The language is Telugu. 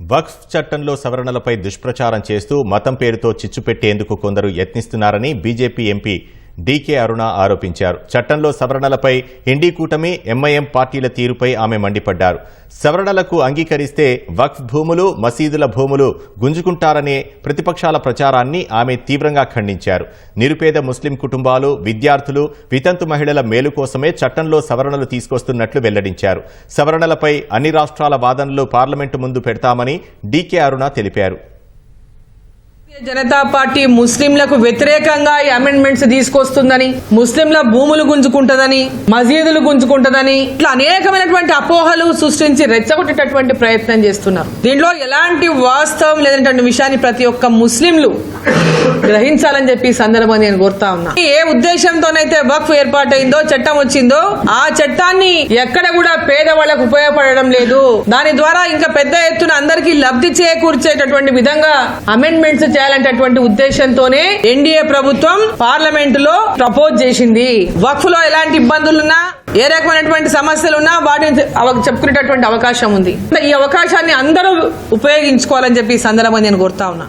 వక్ఫ్ చట్టంలో సవరణలపై దుష్ప్రచారం చేస్తూ మతం పేరుతో చిచ్చు పెట్టేందుకు కొందరు యత్నిస్తున్నారని బీజేపీ ఎంపీ డీకే అరుణ ఆరోపించారు. చట్టంలో సవరణలపై ఎన్డీ కూటమి ఎంఐఎం పార్టీల తీరుపై ఆమె మండిపడ్డారు. సవరణలకు అంగీకరిస్తే వక్ఫ్ భూములు మసీదుల భూములు గుంజుకుంటారనే ప్రతిపక్షాల ప్రచారాన్ని ఆమె తీవ్రంగా ఖండించారు. నిరుపేద ముస్లిం కుటుంబాలు విద్యార్థులు వితంతు మహిళల మేలు కోసమే చట్టంలో సవరణలు తీసుకొస్తున్నట్లు వెల్లడించారు. సవరణలపై అన్ని రాష్ట్రాల వాదనలు పార్లమెంటు ముందు పెడతామని డీకే అరుణ తెలిపారు. జనతా పార్టీ ముస్లింలకు వ్యతిరేకంగా ఈ అమెండ్మెంట్స్ తీసుకొస్తుందని ముస్లింల భూములు గుంజుకుంటదని మసీదులు గుంజుకుంటదని ఇట్లా అనేకమైనటువంటి అపోహలు సృష్టించి రెచ్చగొట్టేటటువంటి ప్రయత్నం చేస్తున్నారు. దీంట్లో ఎలాంటి వాస్తవం లేదంటే విషయాన్ని ప్రతి ఒక్క ముస్లింలు గ్రహించాలని చెప్పి సందర్భం సందర్భంగా నేను కోరుతా ఉన్నా. ఏ ఉద్దేశంతోనైతే వక్ఫ్ ఏర్పాటైందో చట్టం వచ్చిందో ఆ చట్టాన్ని ఎక్కడ కూడా పేదవాళ్ళకు ఉపయోగపడడం లేదు. దాని ద్వారా ఇంకా పెద్ద ఎత్తున అందరికీ లబ్ధి చేకూర్చేటటువంటి విధంగా అమెండ్మెంట్స్ చేయాలనేటటువంటి ఉద్దేశంతోనే ఎన్డీఏ ప్రభుత్వం పార్లమెంట్లో ప్రపోజ్ చేసింది. వక్ఫ్లో ఎలాంటి ఇబ్బందులున్నా ఏ రకమైనటువంటి సమస్యలు ఉన్నా వాటిని చెప్పుకునేటటువంటి అవకాశం ఉంది. ఈ అవకాశాన్ని అందరూ ఉపయోగించుకోవాలని చెప్పి ఈ సందర్భంగా నేను కోరుతా ఉన్నా.